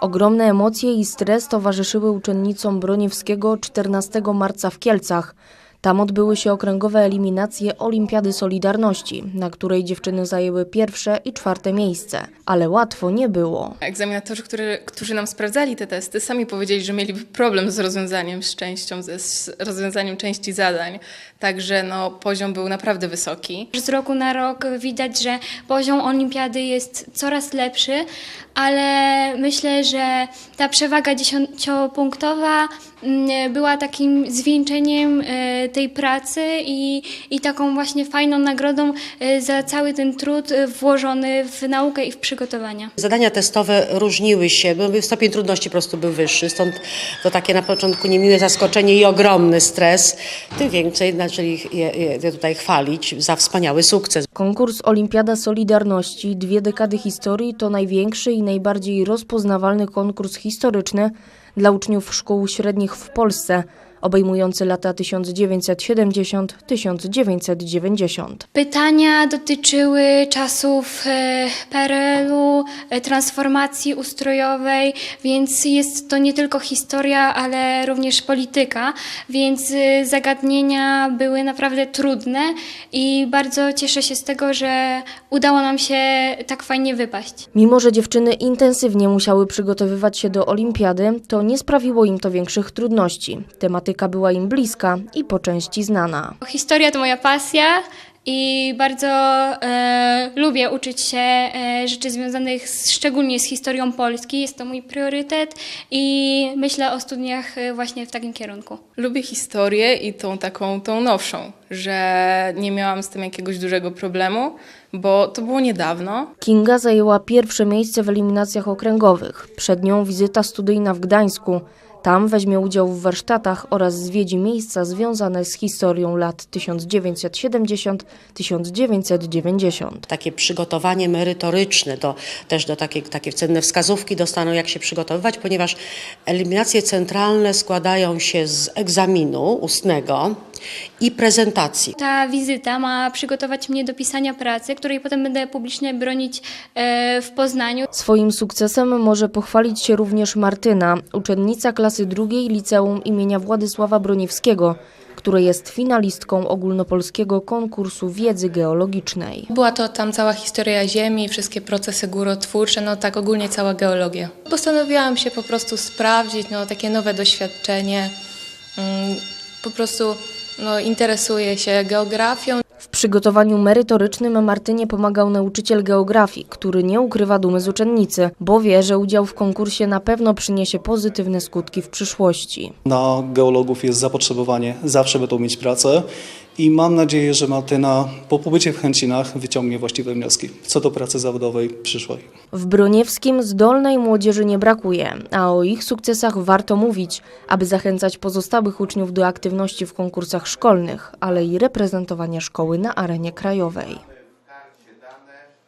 Ogromne emocje i stres towarzyszyły uczennicom Broniewskiego 14 marca w Kielcach. Tam odbyły się okręgowe eliminacje Olimpiady Solidarności, na której dziewczyny zajęły pierwsze i czwarte miejsce. Ale łatwo nie było. Egzaminatorzy, który, którzy nam sprawdzali te testy, sami powiedzieli, że mieliby problem z rozwiązaniem z częścią, ze, z rozwiązaniem części zadań. Także no, poziom był naprawdę wysoki. Z roku na rok widać, że poziom olimpiady jest coraz lepszy, ale myślę, że ta przewaga dziesięciopunktowa mm, była takim zwieńczeniem e, tej pracy i, i taką właśnie fajną nagrodą e, za cały ten trud e, włożony w naukę i w przygotowania. Zadania testowe różniły się, bo stopień trudności po prostu był wyższy, stąd to takie na początku niemiłe zaskoczenie i ogromny stres. Tym więcej zaczęli je, je tutaj chwalić za wspaniały sukces. Konkurs Olimpiada Solidarności Dwie dekady historii to największy i najbardziej rozpoznawalny konkurs historyczny dla uczniów szkół średnich w Polsce, obejmujący lata 1970-1990. Pytania dotyczyły czasów e, PRL-u, e, transformacji ustrojowej, więc jest to nie tylko historia, ale również polityka, więc e, zagadnienia były naprawdę trudne i bardzo cieszę się z tego, że udało nam się tak fajnie wypaść. Mimo, że dziewczyny intensywnie musiały przygotowywać się do olimpiady, to nie sprawiło im to większych trudności. Tematyka była im bliska i po części znana. Historia to moja pasja i bardzo e, lubię uczyć się e, rzeczy związanych z, szczególnie z historią Polski. Jest to mój priorytet i myślę o studiach e, właśnie w takim kierunku. Lubię historię i tą taką, tą nowszą, że nie miałam z tym jakiegoś dużego problemu, bo to było niedawno. Kinga zajęła pierwsze miejsce w eliminacjach okręgowych. Przed nią wizyta studyjna w Gdańsku. Tam weźmie udział w warsztatach oraz zwiedzi miejsca związane z historią lat 1970-1990. Takie przygotowanie merytoryczne, do, też do takie, takie cenne wskazówki dostaną, jak się przygotowywać, ponieważ eliminacje centralne składają się z egzaminu ustnego i prezentacji. Ta wizyta ma przygotować mnie do pisania pracy, której potem będę publicznie bronić e, w Poznaniu. Swoim sukcesem może pochwalić się również Martyna, uczennica klasy drugiej liceum imienia Władysława Broniewskiego, która jest finalistką ogólnopolskiego konkursu wiedzy geologicznej. Była to tam cała historia Ziemi, wszystkie procesy górotwórcze, no tak ogólnie cała geologia. Postanowiłam się po prostu sprawdzić, no takie nowe doświadczenie. Mm, Po prostu no, interesuję się geografią. Przygotowaniu merytorycznym Martynie pomagał nauczyciel geografii, który nie ukrywa dumy z uczennicy, bo wie, że udział w konkursie na pewno przyniesie pozytywne skutki w przyszłości. Na geologów jest zapotrzebowanie, zawsze będą mieć pracę i mam nadzieję, że Martyna po pobycie w Chęcinach wyciągnie właściwe wnioski co do pracy zawodowej przyszłej. W Broniewskim zdolnej młodzieży nie brakuje, a o ich sukcesach warto mówić, aby zachęcać pozostałych uczniów do aktywności w konkursach szkolnych, ale i reprezentowania szkoły na arenie krajowej.